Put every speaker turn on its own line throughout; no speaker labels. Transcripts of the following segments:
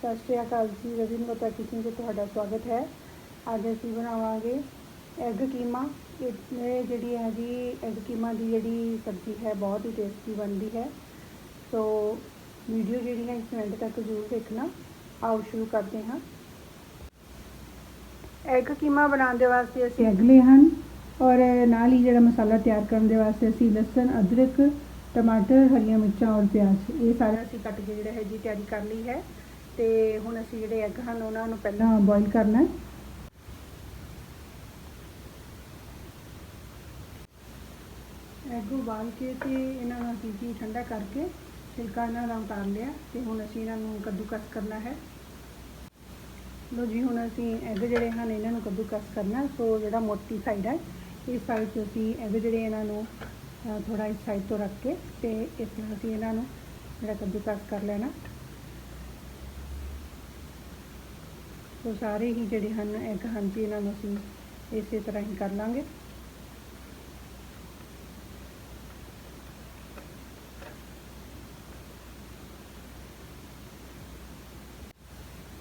ਸਤਿ ਸ਼੍ਰੀ ਅਕਾਲ ਜੀ, ਰਵਿੰਦਰ ਮੋਤਾ ਕਿਚਨ 'ਚ ਤੁਹਾਡਾ ਸਵਾਗਤ ਹੈ। ਅੱਜ ਅਸੀਂ ਬਣਾਵਾਂਗੇ ਐਗ ਕੀਮਾ। ਇਹ ਜਿਹੜੀ ਹੈ ਜੀ ਐਗ ਕੀਮਾ ਦੀ ਜਿਹੜੀ ਸਬਜ਼ੀ ਹੈ, ਬਹੁਤ ਹੀ ਟੇਸਟੀ ਬਣਦੀ ਹੈ। ਸੋ ਵੀਡੀਓ ਜਿਹੜੀ ਹੈ, ਇਸ ਐਂਡ ਤੱਕ ਜ਼ਰੂਰ ਦੇਖਣਾ। ਆਓ ਸ਼ੁਰੂ ਕਰਦੇ ਹਾਂ। ਐਗ ਕੀਮਾ ਬਣਾਉਣ ਦੇ ਵਾਸਤੇ ਅਸੀਂ ਐਗ ਲਏ ਹਨ ਔਰ ਨਾਲ ਹੀ ਜਿਹੜਾ ਮਸਾਲਾ ਤਿਆਰ ਕਰਨ ਦੇ ਵਾਸਤੇ ਅਸੀਂ ਲਸਣ, ਅਦਰਕ, ਟਮਾਟਰ, ਹਰੀਆਂ ਮਿਰਚਾਂ ਔਰ ਪਿਆਜ਼ ਇਹ ਸਾਰਾ ਅਸੀਂ ਕੱਟ ਕੇ ਜਿਹੜਾ ਹੈ ਜੀ ਤਿਆਰੀ ਕਰ ਲਈ ਹੈ। ਤੇ ਹੁਣ ਅਸੀਂ ਜਿਹੜੇ ਐਗ ਹਨ, ਉਹਨਾਂ ਨੂੰ ਪਹਿਲਾਂ ਬੋਇਲ ਕਰਨਾ ਹੈ। ਐਗ ਉਬਾਲ ਕੇ ਤੇ ਇਹਨਾਂ ਨੂੰ ਅਸੀਂ ਜੀ ਠੰਡਾ ਕਰਕੇ ਛਿਲਕਾ ਇਹਨਾਂ ਦਾ ਉਤਾਰ ਲਿਆ ਤੇ ਹੁਣ ਅਸੀਂ ਇਹਨਾਂ ਨੂੰ ਕੱਦੂਕਸ ਕਰਨਾ ਹੈ। ਲੋ ਜੀ, ਹੁਣ ਅਸੀਂ ਐਗ ਜਿਹੜੇ ਹਨ, ਇਹਨਾਂ ਨੂੰ ਕੱਦੂਕਸ ਕਰਨਾ ਸੋ ਜਿਹੜਾ ਮੋਟੀ ਸਾਈਡ ਹੈ, ਇਸ ਸਾਈਡ ਤੋਂ ਅਸੀਂ ਐਗ ਜਿਹੜੇ ਇਹਨਾਂ ਨੂੰ ਥੋੜਾ ਇਸ ਸਾਈਡ ਤੋਂ ਰੱਖ ਕੇ ਤੇ ਇਸ ਤਰ੍ਹਾਂ ਅਸੀਂ ਇਹਨਾਂ ਨੂੰ ਜਿਹੜਾ ਕੱਦੂਕਸ ਕਰ ਲੈਣਾ। ਸੋ ਸਾਰੇ ਹੀ ਜਿਹੜੇ ਹਨ ਐਗ ਹਨ ਜੀ ਇਹਨਾਂ ਨੂੰ ਅਸੀਂ ਇਸੇ ਤਰ੍ਹਾਂ ਹੀ ਕਰ ਲਾਂਗੇ।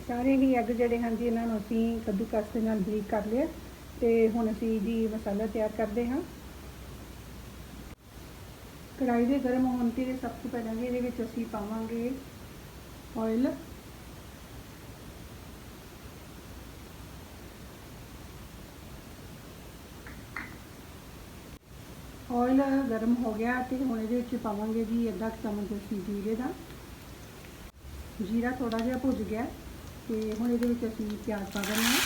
ਸਾਰੇ ਹੀ ਐਗ ਜਿਹੜੇ ਹਨ ਜੀ, ਇਹਨਾਂ ਨੂੰ ਅਸੀਂ ਕੱਦੂਕਸ ਦੇ ਨਾਲ ਬਰੀਕ ਕਰ ਲਿਆ ਤੇ ਹੁਣ ਅਸੀਂ ਜੀ ਮਸਾਲਾ ਤਿਆਰ ਕਰਦੇ ਹਾਂ। ਕੜਾਈ ਦੇ ਗਰਮ ਹੋਣ ਤੇ ਸਭ ਤੋਂ ਪਹਿਲਾਂ ਜੀ ਇਹਦੇ ਵਿੱਚ ਅਸੀਂ ਪਾਵਾਂਗੇ ਆਇਲ ਆਇਲ ਗਰਮ ਹੋ ਗਿਆ ਤੇ ਹੁਣ ਇਹਦੇ ਵਿੱਚ ਪਾਵਾਂਗੇ ਜੀ ਅੱਧਾ ਚਮਚ ਅਸੀਂ ਜੀਰੇ ਦਾ ਜੀਰਾ ਥੋੜਾ ਜਿਹਾ ਭੁੱਜ ਗਿਆ ਤੇ ਹੁਣ ਇਹਦੇ ਵਿੱਚ ਅਸੀਂ ਪਿਆਜ਼ ਪਾ ਦਿੰਦੇ ਹਾਂ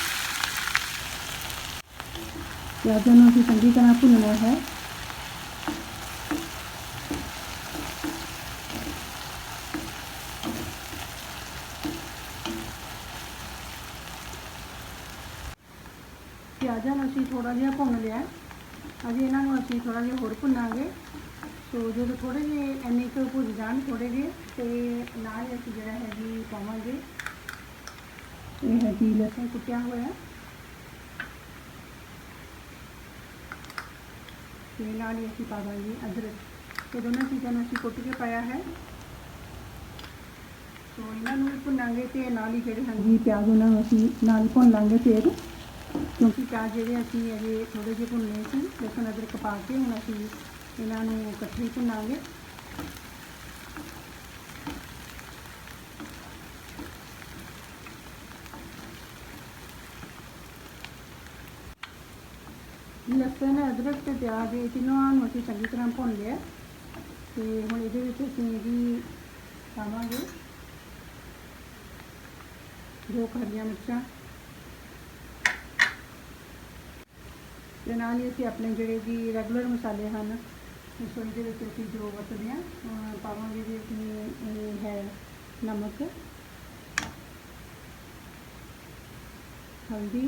ਪਿਆਜ਼ਾਂ ਨੂੰ ਅਸੀਂ ਚੰਗੀ ਤਰ੍ਹਾਂ ਭੁੰਨਣਾ ਹੈ ਪਿਆਜ਼ਾਂ ਨੂੰ ਅਸੀਂ ਥੋੜਾ ਜਿਹਾ ਭੁੰਨ ਲਿਆ ਅਜੇ ਇਹਨਾਂ ਨੂੰ ਅਸੀਂ ਥੋੜਾ ਜਿਹਾ ਹੋਰ ਭੁੰਨਾਂਗੇ। ਸੋ ਜਦੋਂ ਥੋੜੇ ਜਿਹੇ ਇੰਨੇ ਕੁ ਭੁੱਜ ਜਾਣ ਥੋੜੇ ਜਿਹੇ, ਤੇ ਨਾਲ ਹੀ ਅਸੀਂ ਜਿਹੜਾ ਹੈ ਜੀ ਪਾਵਾਂਗੇ। ਇਹ ਹੈ ਜੀ ਲਸਣ ਕੁੱਟਿਆ ਹੋਇਆ। ਤੇ ਨਾਲ ਹੀ ਅਸੀਂ ਪਾਵਾਂਗੇ ਅਦਰਕ। ਤੇ ਦੋਨਾਂ ਚੀਜ਼ਾਂ ਨੂੰ ਅਸੀਂ ਕੁੱਟ ਕੇ ਪਾਇਆ ਹੈ। ਸੋ ਇਹਨਾਂ ਨੂੰ ਵੀ ਭੁੰਨਾਂਗੇ ਤੇ ਨਾਲ ਹੀ ਜਿਹੜੇ ਹਨ ਪਿਆਜ਼ ਉਹਨਾਂ ਨੂੰ ਅਸੀਂ ਨਾਲ ਹੀ ਭੁੰਨ ਲਾਂਗੇ ਫਿਰ। ਕਿਉਂਕਿ ਪਿਆਜ਼ ਜਿਹੜੇ ਅਸੀਂ ਅਜੇ ਥੋੜੇ ਜਿਹੇ ਭੁੰਨੇ ਸੀ, ਲਸਣ ਅਦਰਕ ਪਾ ਕੇ ਹੁਣ ਅਸੀਂ ਇਹਨਾਂ ਨੂੰ ਇਕੱਠੇ ਭੁੰਨਾਂਗੇ। ਲਸਣ, ਅਦਰਕ ਤੇ ਪਿਆਜ਼ ਇਹ ਤਿੰਨੋਂ ਨੂੰ ਅਸੀਂ ਚੰਗੀ ਤਰ੍ਹਾਂ ਭੁੰਨ ਲਿਆ। ਤੇ ਹੁਣ ਇਹਦੇ ਵਿੱਚ ਅਸੀਂ ਵੀ ਪਾਵਾਂਗੇ। ਦੋ ਹਰੀਆਂ ਮਿਰਚਾਂ। ਤੇ ਨਾਲ ਹੀ ਅਸੀਂ ਆਪਣੇ ਜਿਹੜੇ ਜੀ ਰੈਗੂਲਰ ਮਸਾਲੇ ਹਨ ਇਸ ਦੇ ਵਿੱਚ ਅਸੀਂ ਜੋ ਵਰਤਦੇ ਹਾਂ ਪਾਵਾਂਗੇ ਜੀ ਅਸੀਂ ਇਹ ਹੈ ਨਮਕ ਹਲਦੀ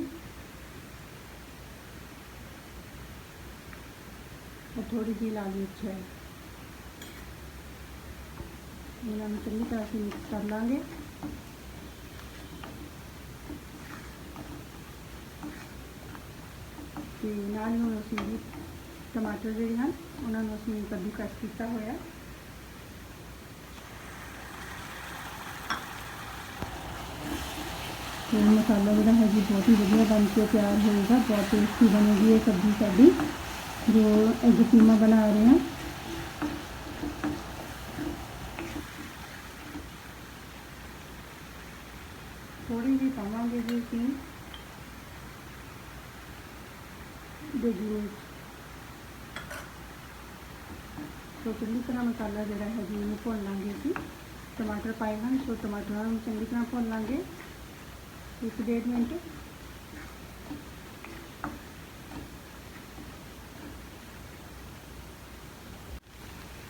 और थोड़ी सी लाल मिर्च है ਇਹਨਾਂ ਨੂੰ ਚੰਗੀ ਤਰ੍ਹਾਂ ਅਸੀਂ ਮਿਕਸ ਕਰ ਲਾਂਗੇ ਤੇ ਨਾਲ ਹੀ ਹੁਣ ਅਸੀਂ ਜੀ ਟਮਾਟਰ ਜਿਹੜੇ ਹਨ ਉਹਨਾਂ ਨੂੰ ਅਸੀਂ ਕੱਦੂਕਸ ਕੀਤਾ ਹੋਇਆ ਤੇ ਮਸਾਲਾ ਜਿਹੜਾ ਹੈ ਜੀ ਬਹੁਤ ਹੀ ਵਧੀਆ ਬਣ ਕੇ ਤਿਆਰ ਹੋਏਗਾ ਬਹੁਤ ਟੇਸਟੀ ਬਣੇਗੀ ਇਹ ਸਬਜ਼ੀ ਸਾਡੀ ਜੋ ਐਗ ਕੀਮਾ ਬਣਾ ਰਹੇ ਹਾਂ ਥੋੜੀ ਜਿਹੀ ਪਾਵਾਂਗੇ ਜੀ ਅਸੀਂ ਦੇਗੀ ਸੋ ਚੰਗੀ ਤਰ੍ਹਾਂ ਮਸਾਲਾ ਜਿਹੜਾ ਹੈ ਜੀ ਇਹਨੂੰ ਭੁੰਨ ਲਾਂਗੇ ਅਸੀਂ। ਟਮਾਟਰ ਪਾਏ ਹਨ, ਸੋ ਟਮਾਟਰਾਂ ਨੂੰ ਚੰਗੀ ਤਰ੍ਹਾਂ ਭੁੰਨ ਲਾਂਗੇ। ਇੱਕ ਡੇਢ ਮਿੰਟ।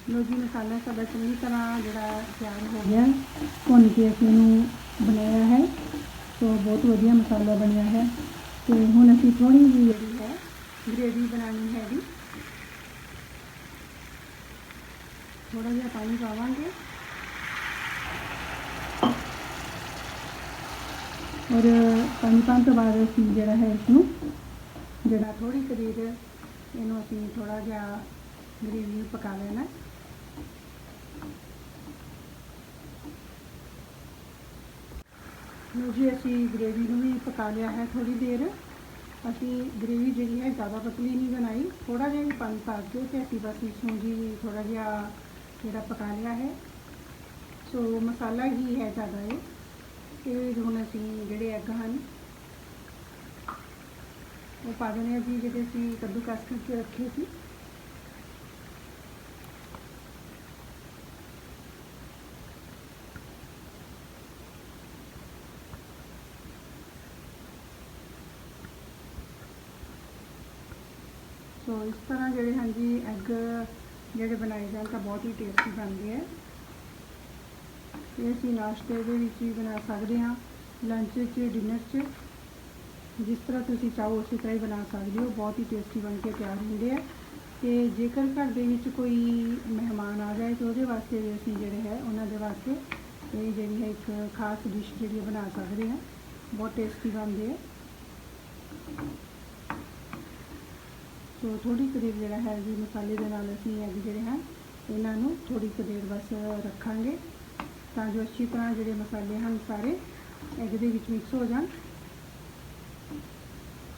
ਲੋ ਜੀ, ਮਸਾਲਾ ਸਾਡਾ ਚੰਗੀ ਤਰ੍ਹਾਂ ਜਿਹੜਾ ਤਿਆਰ ਹੋ ਗਿਆ। ਭੁੰਨ ਕੇ ਅਸੀਂ ਇਹਨੂੰ ਬਣਾਇਆ ਹੈ। ਸੋ ਬਹੁਤ ਵਧੀਆ ਮਸਾਲਾ ਬਣਿਆ ਹੈ। ਤੇ ਹੁਣ ਅਸੀਂ ਥੋੜੀ ਜਿਹੀ ਜਿਹੜੀ ਹੈ ਗ੍ਰੇਵੀ ਬਣਾਉਣੀ ਹੈ ਜੀ ਥੋੜਾ ਜਿਹਾ ਪਾਣੀ ਪਾਵਾਂਗੇ। ਔਰ ਪਾਣੀ ਪਾਉਣ ਤੋਂ ਬਾਅਦ ਅਸੀਂ ਜਿਹੜਾ ਹੈ ਇਸ ਨੂੰ ਜਿਹੜਾ ਥੋੜੀ ਕੁ ਇਹਨੂੰ ਅਸੀਂ ਥੋੜਾ ਜਿਹਾ ਗ੍ਰੇਵੀ ਪਕਾ ਲੈਣਾ ਲੋ ਜੀ, ਅਸੀਂ ਗ੍ਰੇਵੀ ਨੂੰ ਵੀ ਪਕਾ ਲਿਆ ਹੈ ਥੋੜੀ ਦੇਰ। ਅਸੀਂ ਗ੍ਰੇਵੀ ਜਿਹੜੀ ਹੈ ਜ਼ਿਆਦਾ ਪਤਲੀ ਨਹੀਂ ਬਣਾਈ ਥੋੜਾ ਜਿਹਾ ਹੀ ਪਾਣੀ ਪਾ ਕੇ ਤੇ ਅਸੀਂ ਬਸ ਇਸ ਨੂੰ ਜੀ ਥੋੜਾ ਜਿਹਾ ਜਿਹੜਾ ਪਕਾ ਲਿਆ ਹੈ। ਸੋ ਮਸਾਲਾ ਹੀ ਹੈ ਜ਼ਿਆਦਾ ਇਹ। ਤੇ ਹੁਣ ਅਸੀਂ ਜਿਹੜੇ ਐਗ ਹਨ, ਉਹ ਪਾ ਦੇਣੇ ਆ ਜੀ, ਜਿਹੜੇ ਅਸੀਂ ਕੱਦੂ ਕਸ ਕਰਕੇ ਰੱਖੇ ਸੀ। ਸੋ ਇਸ ਤਰ੍ਹਾਂ ਜਿਹੜੇ ਹਨ ਜੀ ਐਗ ਜਿਹੜੇ ਬਣਾਏ ਜਾਣ ਤਾਂ ਬਹੁਤ ਹੀ ਟੇਸਟੀ ਬਣਦੇ ਆ। ਇਹ ਅਸੀਂ ਨਾਸ਼ਤੇ ਦੇ ਵਿੱਚ ਵੀ ਬਣਾ ਸਕਦੇ ਹਾਂ ਲੰਚ 'ਚ ਡਿਨਰ 'ਚ। ਜਿਸ ਤਰ੍ਹਾਂ ਤੁਸੀਂ ਚਾਹੋ ਉਸੇ ਤਰ੍ਹਾਂ ਹੀ ਬਣਾ ਸਕਦੇ ਹੋ, ਬਹੁਤ ਹੀ ਟੇਸਟੀ ਬਣ ਕੇ ਤਿਆਰ ਹੁੰਦੇ ਆ। ਤੇ ਜੇਕਰ ਘਰ ਦੇ ਵਿੱਚ ਕੋਈ ਮਹਿਮਾਨ ਆ ਜਾਏ ਤਾਂ ਉਹਦੇ ਵਾਸਤੇ ਵੀ ਅਸੀਂ ਜਿਹੜੇ ਹੈ, ਉਹਨਾਂ ਦੇ ਵਾਸਤੇ ਇਹ ਜਿਹੜੀ ਹੈ ਇੱਕ ਖਾਸ ਡਿਸ਼ ਜਿਹੜੀ ਬਣਾ ਸਕਦੇ ਹਾਂ। ਬਹੁਤ ਟੇਸਟੀ ਬਣਦੇ ਆ। ਸੋ ਥੋੜੀ ਕੁ ਦੇਰ ਜਿਹੜਾ ਹੈ ਜੀ ਮਸਾਲੇ ਦੇ ਨਾਲ ਅਸੀਂ ਐਗ ਜਿਹੜੇ ਹਨ ਇਹਨਾਂ ਨੂੰ ਥੋੜੀ ਕੁ ਦੇਰ ਬਸ ਰੱਖਾਂਗੇ ਤਾਂ ਜੋ ਅੱਛੀ ਤਰ੍ਹਾਂ ਜਿਹੜੇ ਮਸਾਲੇ ਹਨ, ਸਾਰੇ ਐਗ ਦੇ ਵਿੱਚ ਮਿਕਸ ਹੋ ਜਾਣ।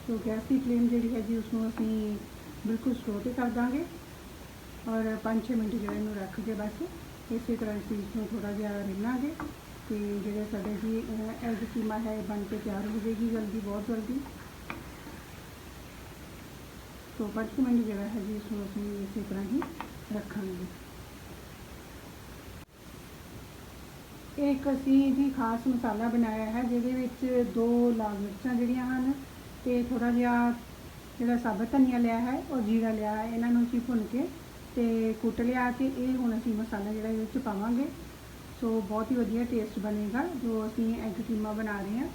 ਸੋ ਗੈਸ ਦੀ ਫਲੇਮ ਜਿਹੜੀ ਹੈ ਜੀ ਉਸ ਨੂੰ ਅਸੀਂ ਬਿਲਕੁਲ ਸਲੋ ਤੇ ਕਰ ਦਾਂਗੇ ਔਰ 5-6 ਮਿੰਟ ਜਿਹੜੇ ਇਹਨੂੰ ਰੱਖ ਕੇ ਬਸ ਇਸੇ ਤਰ੍ਹਾਂ ਅਸੀਂ ਇਸ ਨੂੰ ਥੋੜਾ ਜਿਹਾ ਰਿੰਨਾਂਗੇ ਤੇ ਜਿਹੜੇ ਸਾਡੇ ਜੀ ਐਗ ਕੀਮਾ ਹੈ ਬਣ ਕੇ ਤਿਆਰ ਹੋ ਜਾਏਗੀ ਜਲਦੀ, ਬਹੁਤ ਜਲਦੀ। ਸੋ 5 ਮਿੰਟ ਜਿਹੜਾ ਹੈ ਜੀ, ਇਸ ਨੂੰ ਅਸੀਂ ਇਸੇ ਤਰ੍ਹਾਂ ਹੀ ਰੱਖਾਂਗੇ। ਇਹ ਇੱਕ ਅਸੀਂ ਜੀ ਖਾਸ ਮਸਾਲਾ ਬਣਾਇਆ ਹੈ, ਜਿਹਦੇ ਵਿੱਚ ਦੋ ਲਾਲ ਮਿਰਚਾਂ ਜਿਹੜੀਆਂ ਹਨ ਤੇ ਥੋੜਾ ਜਿਹਾ ਜਿਹੜਾ ਸਾਬਤ ਧਨੀਆ ਲਿਆ ਹੈ ਔਰ ਜੀਰਾ ਲਿਆ ਹੈ, ਇਹਨਾਂ ਨੂੰ ਅਸੀਂ ਭੁੰਨ ਕੇ ਤੇ ਕੁੱਟ ਲਿਆ ਤੇ ਇਹ ਹੁਣ ਅਸੀਂ ਮਸਾਲਾ ਜਿਹੜਾ ਇਹਦੇ ਵਿੱਚ ਪਾਵਾਂਗੇ। ਸੋ ਬਹੁਤ ਹੀ ਵਧੀਆ ਟੇਸਟ ਬਣੇਗਾ, ਜੋ ਅਸੀਂ ਐਗ ਕੀਮਾ ਬਣਾ ਰਹੇ ਹਾਂ।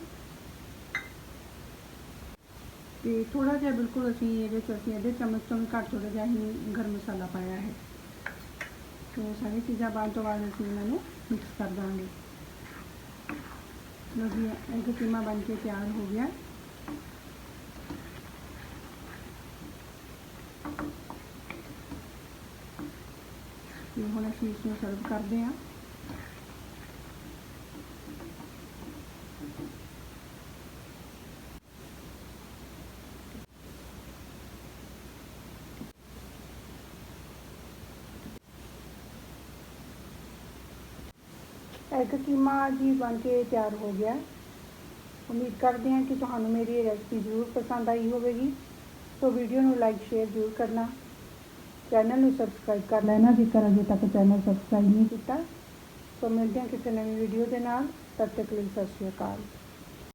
ਤੇ ਥੋੜਾ ਜਿਹਾ ਬਿਲਕੁਲ ਅਸੀਂ ਇਹਦੇ ਚ, ਅਸੀਂ ਅੱਧੇ ਚਮਚ ਤੋਂ ਵੀ ਘੱਟ ਥੋੜਾ ਜਿਹਾ ਹੀ ਗਰਮ ਮਸਾਲਾ ਪਾਇਆ ਹੈ। ਸੋ ਸਾਰੀ ਚੀਜ਼ਾਂ ਪਾਉਣ ਤੋਂ ਬਾਅਦ ਅਸੀਂ ਇਹਨਾਂ ਨੂੰ ਮਿਕਸ ਕਰ ਦਾਂਗੇ। ਲੋ ਜੀ ਐਗ ਕੀਮਾ ਬਣ ਕੇ ਤਿਆਰ ਹੋ ਗਿਆ। ਤੇ ਹੁਣ ਅਸੀਂ ਇਸ ਨੂੰ ਸਰਵ ਕਰਦੇ ਹਾਂ। ਐਗ ਕੀਮਾ ਜੀ ਬਣ ਕੇ ਤਿਆਰ ਹੋ ਗਿਆ। ਉਮੀਦ ਕਰਦੇ ਹਾਂ ਕਿ ਤੁਹਾਨੂੰ ਮੇਰੀ ਇਹ ਰੈਸਪੀ ਜ਼ਰੂਰ ਪਸੰਦ ਆਈ ਹੋਵੇਗੀ। ਸੋ ਵੀਡੀਓ ਨੂੰ ਲਾਈਕ ਸ਼ੇਅਰ ਜ਼ਰੂਰ ਕਰਨਾ। ਚੈਨਲ ਨੂੰ ਸਬਸਕ੍ਰਾਈਬ ਕਰ ਲੈਣਾ, ਜੇਕਰ ਅਜੇ ਤੱਕ ਚੈਨਲ ਸਬਸਕ੍ਰਾਈਬ ਨਹੀਂ ਕੀਤਾ। ਸੋ ਮਿਲਦੇ ਹਾਂ ਕਿਸੇ ਨਵੀਂ ਵੀਡੀਓ ਦੇ ਨਾਲ। ਤਦ ਤੱਕ ਲਈ ਸਤਿ ਸ਼੍ਰੀ ਅਕਾਲ।